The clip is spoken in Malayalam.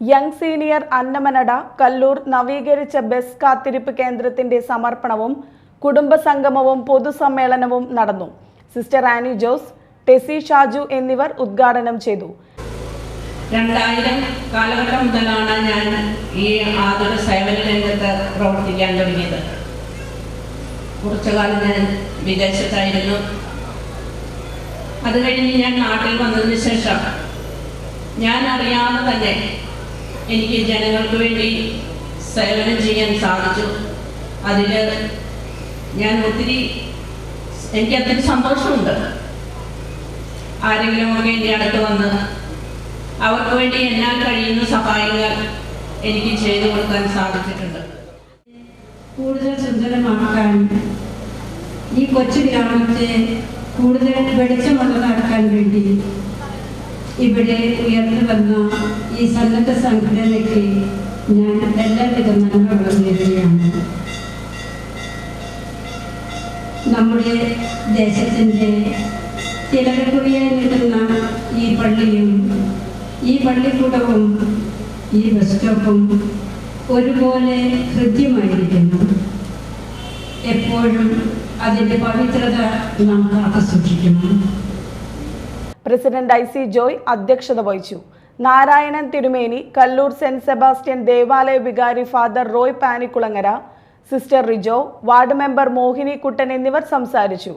യങ് സീനിയർ അന്നമനട കല്ലൂർ നവീകരിച്ച ബസ് കാത്തിരിപ്പ് കേന്ദ്രത്തിന്റെ സമർപ്പണവും കുടുംബസംഗമവും പൊതുസമ്മേളനവും നടന്നു. സിസ്റ്റർ ആനി ജോസ് ടെസി ഷാജു എന്നിവർ ഉദ്ഘാടനം ചെയ്തു. രണ്ടായിരം കാലഘട്ടം മുതലാണ് ഞാൻ ഈ ആതുര സേവന രംഗത്ത് പ്രവർത്തിക്കാൻ തുടങ്ങിയത്. കുറച്ചു കാലം ഞാൻ വിദേശത്തായിരുന്നു. അത് കഴിഞ്ഞ് ഞാൻ നാട്ടിൽ വന്നതിന് ശേഷം ഞാൻ അറിയാതെ തന്നെ എനിക്ക് ജനങ്ങൾക്ക് വേണ്ടി സേവനം ചെയ്യാൻ സാധിച്ചു. അതിൽ ഞാൻ ഒത്തിരി എനിക്ക് അത്ര സന്തോഷമുണ്ട്. ആരെങ്കിലും ഒക്കെ എന്റെ അടുത്ത് വന്ന് അവർക്ക് വേണ്ടി എന്നാൽ കഴിയുന്ന സഹായങ്ങൾ എനിക്ക് ചെയ്തു കൊടുക്കാൻ സാധിച്ചിട്ടുണ്ട്. കൂടുതൽ സുന്ദരമാക്കാൻ ഈ കൊച്ചു ഗ്രാമത്തെ കൂടുതൽ വെളിച്ചം വന്നു നടക്കാൻ വേണ്ടി ഇവിടെ ഉയർന്നു വന്ന ഈ സന്നദ്ധ സംഘടനയ്ക്ക് ഞാൻ എല്ലാവിധ നന്മകളും നേരുകയാണ്. നമ്മുടെ ദേശത്തിന്റെ തിലകക്കുറിയായി നിൽക്കുന്ന ഈ പള്ളിയും ഈ പള്ളിക്കൂടവും ഈ ബസ് സ്റ്റോപ്പും ഒരുപോലെ ഹൃദ്യമായിരിക്കുന്നു. എപ്പോഴും അതിന്റെ പവിത്രത നാം കാത്തു സൂക്ഷിക്കണം പ്രസിഡന്റ് ഐ സി ജോയ് അധ്യക്ഷത വഹിച്ചു. നാരായണൻ തിരുമേനി കല്ലൂർ സെന്റ് സെബാസ്റ്റ്യൻ ദേവാലയ വികാരി father Roy Panikkulangara sister Rijo ward member Mohini Kuttan എന്നിവർ സംസാരിച്ചു.